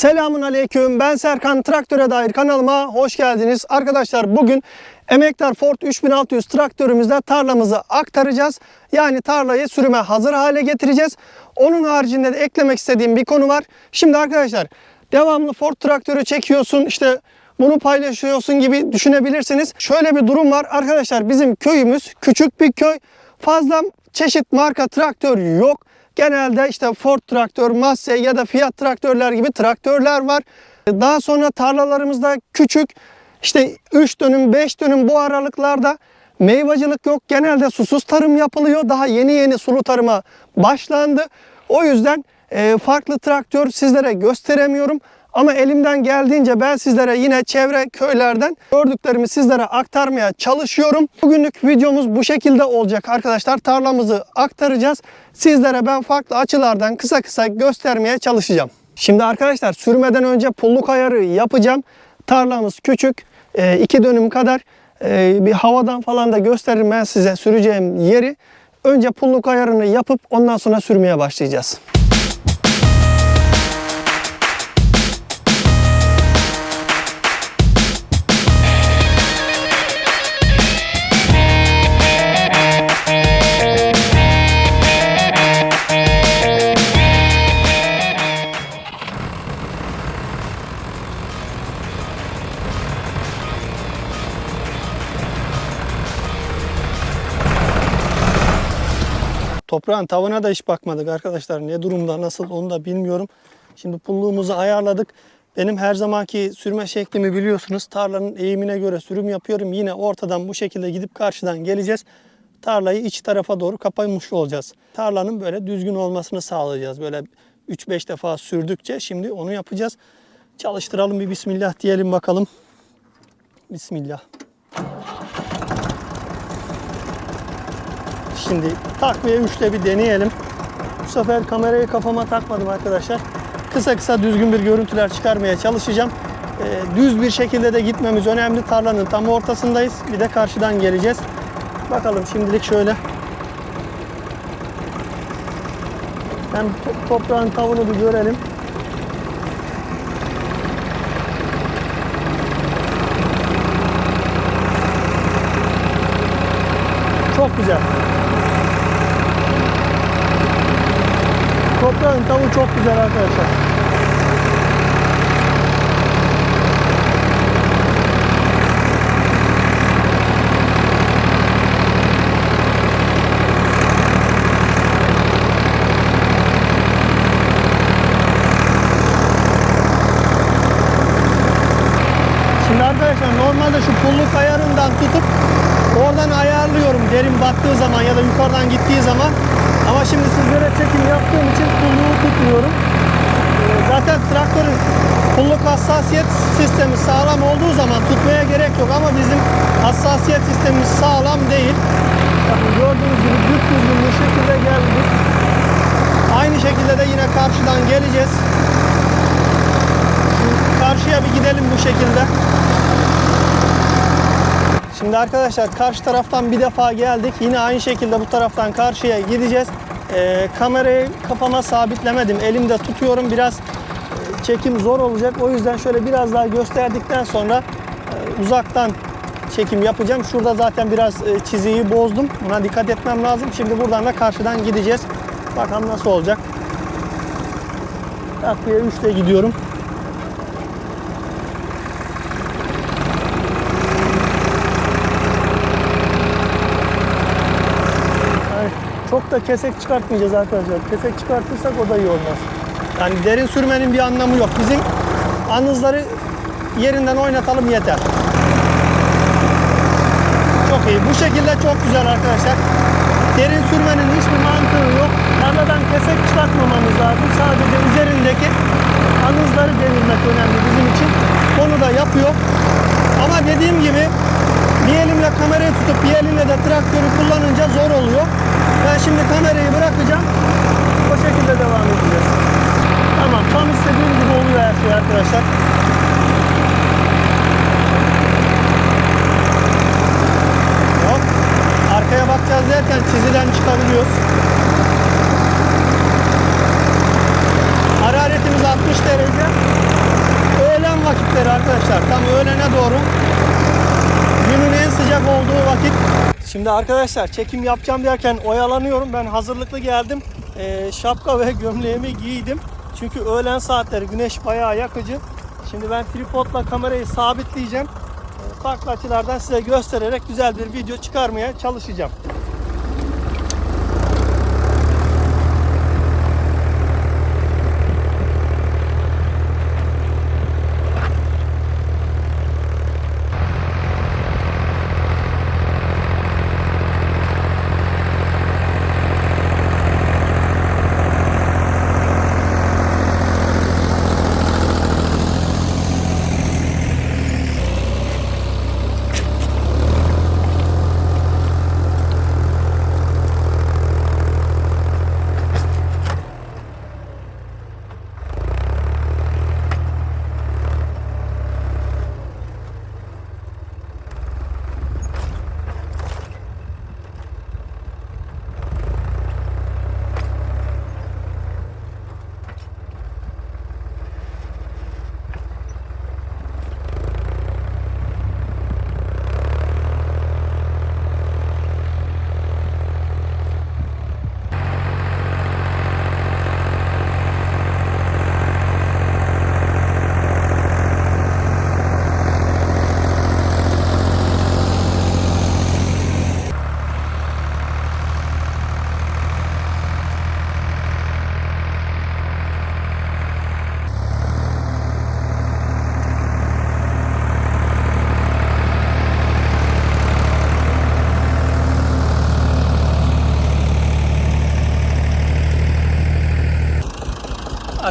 Selamun Aleyküm. Ben Serkan Traktöre dair kanalıma hoş geldiniz. Arkadaşlar bugün Emektar Ford 3600 traktörümüzle tarlamızı aktaracağız. Yani tarlayı sürüme hazır hale getireceğiz. Onun haricinde de eklemek istediğim bir konu var. Şimdi arkadaşlar devamlı Ford traktörü çekiyorsun işte bunu paylaşıyorsun gibi düşünebilirsiniz. Şöyle bir durum var arkadaşlar bizim köyümüz küçük bir köy. Fazla çeşit marka traktör yok. Genelde işte Ford traktör, Massey ya da Fiat traktörler gibi traktörler var. Daha sonra tarlalarımızda küçük işte 3 dönüm 5 dönüm bu aralıklarda meyvacılık yok. Genelde susuz tarım yapılıyor. Daha yeni yeni sulu tarıma başlandı. O yüzden e, farklı traktör sizlere gösteremiyorum. Ama elimden geldiğince ben sizlere yine çevre köylerden gördüklerimi sizlere aktarmaya çalışıyorum. Bugünlük videomuz bu şekilde olacak arkadaşlar. Tarlamızı aktaracağız. Sizlere ben farklı açılardan kısa kısa göstermeye çalışacağım. Şimdi arkadaşlar sürmeden önce pulluk ayarı yapacağım. Tarlamız küçük. 2 dönüm kadar e, bir havadan falan da gösteririm ben size süreceğim yeri. Önce pulluk ayarını yapıp ondan sonra sürmeye başlayacağız. Toprağın tavana da hiç bakmadık arkadaşlar. Ne durumda nasıl onu da bilmiyorum. Şimdi pulluğumuzu ayarladık. Benim her zamanki sürme şeklimi biliyorsunuz. Tarlanın eğimine göre sürüm yapıyorum. Yine ortadan bu şekilde gidip karşıdan geleceğiz. Tarlayı iç tarafa doğru kapamış olacağız. Tarlanın böyle düzgün olmasını sağlayacağız. Böyle 3-5 defa sürdükçe şimdi onu yapacağız. Çalıştıralım bir bismillah diyelim bakalım. Bismillah. Şimdi takviye 3'te bir deneyelim. Bu sefer kamerayı kafama takmadım arkadaşlar. Kısa kısa düzgün bir görüntüler çıkarmaya çalışacağım. Ee, düz bir şekilde de gitmemiz önemli. Tarlanın tam ortasındayız. Bir de karşıdan geleceğiz. Bakalım şimdilik şöyle. Hem to- toprağın tavuğunu bir görelim. Çok güzel. Toprağın tavuğu çok güzel arkadaşlar. Şimdi arkadaşlar normalde şu pulluk ayarından tutup oradan ayarlıyorum derin battığı zaman ya da yukarıdan gittiği zaman. Ama şimdi sizlere çekim yaptığım için pulluğu tutmuyorum. Ee, Zaten traktörün pulluk hassasiyet sistemi sağlam olduğu zaman tutmaya gerek yok ama bizim hassasiyet sistemimiz sağlam değil. Bakın gördüğünüz gibi düz düzgün bu şekilde geldik. Aynı şekilde de yine karşıdan geleceğiz. Şimdi karşıya bir gidelim bu şekilde. Şimdi arkadaşlar karşı taraftan bir defa geldik. Yine aynı şekilde bu taraftan karşıya gideceğiz. Ee, kamerayı kafama sabitlemedim. Elimde tutuyorum. Biraz e, çekim zor olacak. O yüzden şöyle biraz daha gösterdikten sonra e, uzaktan çekim yapacağım. Şurada zaten biraz e, çiziyi bozdum. Buna dikkat etmem lazım. Şimdi buradan da karşıdan gideceğiz. Bakalım nasıl olacak. Takviye 3'te gidiyorum. Yani çok da kesek çıkartmayacağız arkadaşlar. Kesek çıkartırsak o da iyi olmaz. Yani derin sürmenin bir anlamı yok. Bizim anızları yerinden oynatalım yeter. Çok iyi. Bu şekilde çok güzel arkadaşlar. Derin sürmenin hiçbir mantığı yok. Tarladan kesek çıkartmamamız lazım. Sadece üzerindeki anızları devirmek önemli bizim için. Onu da yapıyor. Ama dediğim gibi bir elimle kamerayı tutup bir elimle de traktörü kullanınca zor oluyor. Ben şimdi kamerayı bırakacağım. O şekilde devam edeceğiz. Tamam tam istediğim gibi oluyor her şey arkadaşlar. Hop. Arkaya bakacağız derken çiziden çıkabiliyoruz. Hararetimiz 60 derece. arkadaşlar. Tam öğlene doğru. Günün en sıcak olduğu vakit. Şimdi arkadaşlar çekim yapacağım derken oyalanıyorum. Ben hazırlıklı geldim. Ee, şapka ve gömleğimi giydim. Çünkü öğlen saatleri güneş bayağı yakıcı. Şimdi ben tripodla kamerayı sabitleyeceğim. Farklı açılardan size göstererek güzel bir video çıkarmaya çalışacağım.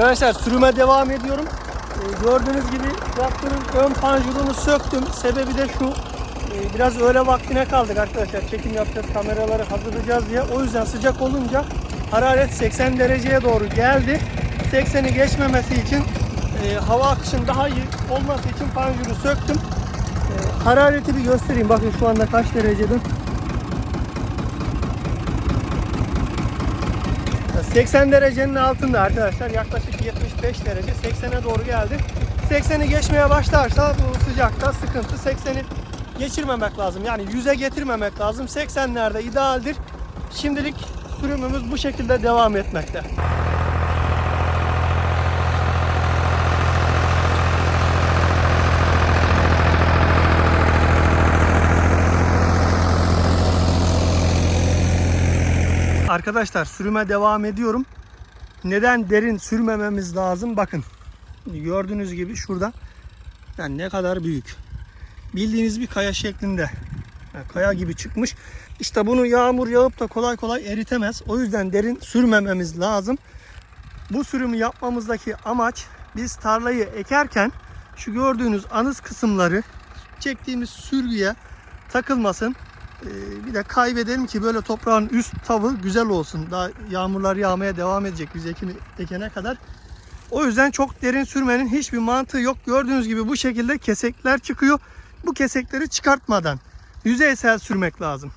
Arkadaşlar sürüme devam ediyorum. Ee, gördüğünüz gibi traktörün ön panjurunu söktüm. Sebebi de şu. e, biraz öğle vaktine kaldık arkadaşlar. Çekim yapacağız, kameraları hazırlayacağız diye. O yüzden sıcak olunca hararet 80 dereceye doğru geldi. 80'i geçmemesi için e, hava akışının daha iyi olması için panjuru söktüm. Harareti bir göstereyim. Bakın şu anda kaç derecede. 80 derecenin altında arkadaşlar yaklaşık 75 derece 80'e doğru geldi. 80'i geçmeye başlarsa bu sıcakta sıkıntı 80'i geçirmemek lazım. Yani 100'e getirmemek lazım. 80'lerde idealdir. Şimdilik sürümümüz bu şekilde devam etmekte. Arkadaşlar sürüme devam ediyorum. Neden derin sürmememiz lazım? Bakın. Gördüğünüz gibi şurada yani ne kadar büyük. Bildiğiniz bir kaya şeklinde. Yani kaya gibi çıkmış. İşte bunu yağmur yağıp da kolay kolay eritemez. O yüzden derin sürmememiz lazım. Bu sürümü yapmamızdaki amaç biz tarlayı ekerken şu gördüğünüz anız kısımları çektiğimiz sürgüye takılmasın. Ee, bir de kaybedelim ki böyle toprağın üst tavı güzel olsun. Daha yağmurlar yağmaya devam edecek biz ekimi ekene kadar. O yüzden çok derin sürmenin hiçbir mantığı yok. Gördüğünüz gibi bu şekilde kesekler çıkıyor. Bu kesekleri çıkartmadan yüzeysel sürmek lazım.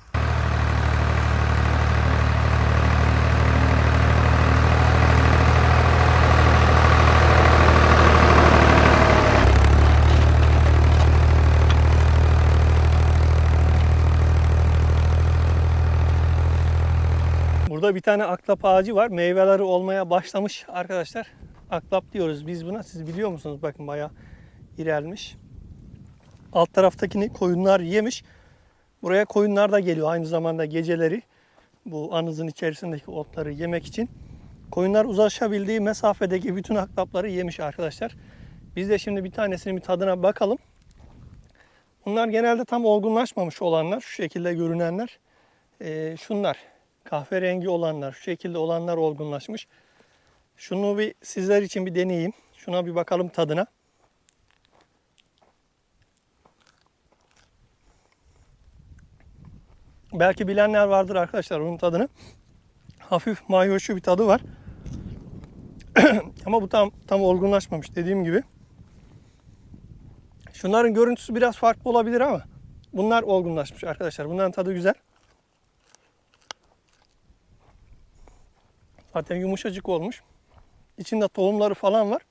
Burada bir tane aklap ağacı var. Meyveleri olmaya başlamış arkadaşlar. Aklap diyoruz biz buna. Siz biliyor musunuz? Bakın bayağı ilerlemiş. Alt taraftakini koyunlar yemiş. Buraya koyunlar da geliyor aynı zamanda geceleri. Bu anızın içerisindeki otları yemek için. Koyunlar uzlaşabildiği mesafedeki bütün aklapları yemiş arkadaşlar. Biz de şimdi bir tanesinin bir tadına bakalım. Bunlar genelde tam olgunlaşmamış olanlar. Şu şekilde görünenler. Ee, şunlar kahverengi olanlar, şu şekilde olanlar olgunlaşmış. Şunu bir sizler için bir deneyeyim. Şuna bir bakalım tadına. Belki bilenler vardır arkadaşlar onun tadını. Hafif mayoşu bir tadı var. Ama bu tam tam olgunlaşmamış dediğim gibi. Şunların görüntüsü biraz farklı olabilir ama bunlar olgunlaşmış arkadaşlar. Bunların tadı güzel. Zaten yumuşacık olmuş. İçinde tohumları falan var.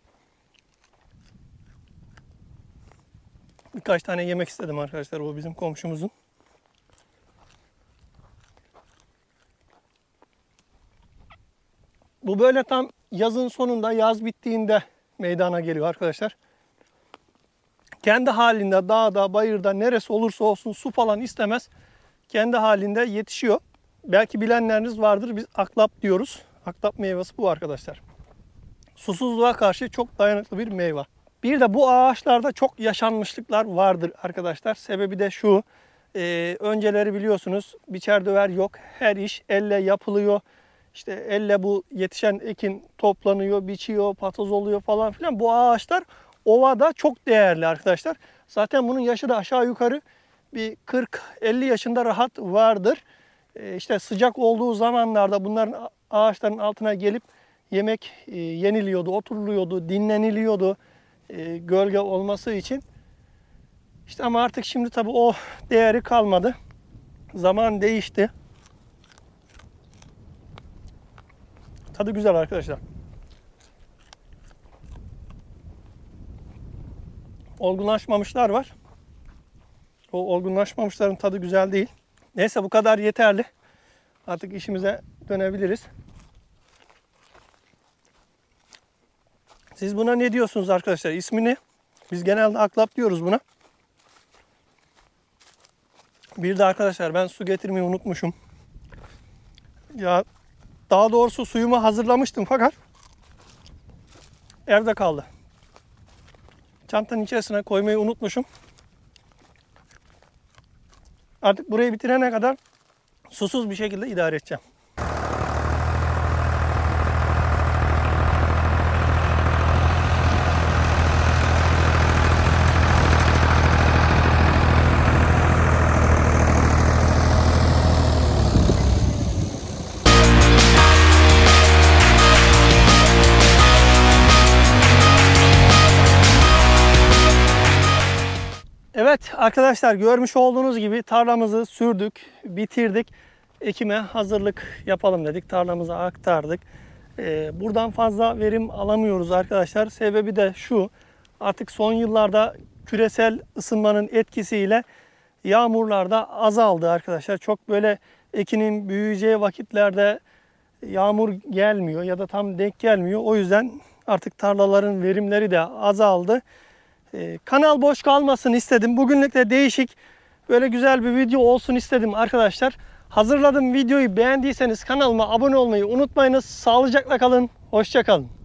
Birkaç tane yemek istedim arkadaşlar o bizim komşumuzun. Bu böyle tam yazın sonunda yaz bittiğinde meydana geliyor arkadaşlar. Kendi halinde dağda bayırda neresi olursa olsun su falan istemez. Kendi halinde yetişiyor. Belki bilenleriniz vardır biz aklap diyoruz. Aklap meyvesi bu arkadaşlar. Susuzluğa karşı çok dayanıklı bir meyve. Bir de bu ağaçlarda çok yaşanmışlıklar vardır arkadaşlar. Sebebi de şu. e, önceleri biliyorsunuz biçer döver yok. Her iş elle yapılıyor. İşte elle bu yetişen ekin toplanıyor, biçiyor, patoz oluyor falan filan. Bu ağaçlar ovada çok değerli arkadaşlar. Zaten bunun yaşı da aşağı yukarı bir 40-50 yaşında rahat vardır. E, işte sıcak olduğu zamanlarda bunların ağaçların altına gelip yemek e, yeniliyordu, oturuluyordu, dinleniliyordu e, gölge olması için. İşte ama artık şimdi tabii o değeri kalmadı. Zaman değişti. Tadı güzel arkadaşlar. Olgunlaşmamışlar var. O olgunlaşmamışların tadı güzel değil. Neyse bu kadar yeterli. Artık işimize dönebiliriz. Siz buna ne diyorsunuz arkadaşlar? İsmini biz genelde aklap diyoruz buna. Bir de arkadaşlar ben su getirmeyi unutmuşum. Ya daha doğrusu suyumu hazırlamıştım fakat evde kaldı. Çantanın içerisine koymayı unutmuşum. Artık burayı bitirene kadar susuz bir şekilde idare edeceğim. Evet arkadaşlar görmüş olduğunuz gibi tarlamızı sürdük, bitirdik. Ekime hazırlık yapalım dedik. Tarlamıza aktardık. Ee, buradan fazla verim alamıyoruz arkadaşlar. Sebebi de şu. Artık son yıllarda küresel ısınmanın etkisiyle yağmurlar da azaldı arkadaşlar. Çok böyle ekinin büyüyeceği vakitlerde yağmur gelmiyor ya da tam denk gelmiyor. O yüzden artık tarlaların verimleri de azaldı. Ee, kanal boş kalmasın istedim. Bugünlük de değişik böyle güzel bir video olsun istedim arkadaşlar. Hazırladığım videoyu beğendiyseniz kanalıma abone olmayı unutmayınız. Sağlıcakla kalın. Hoşçakalın.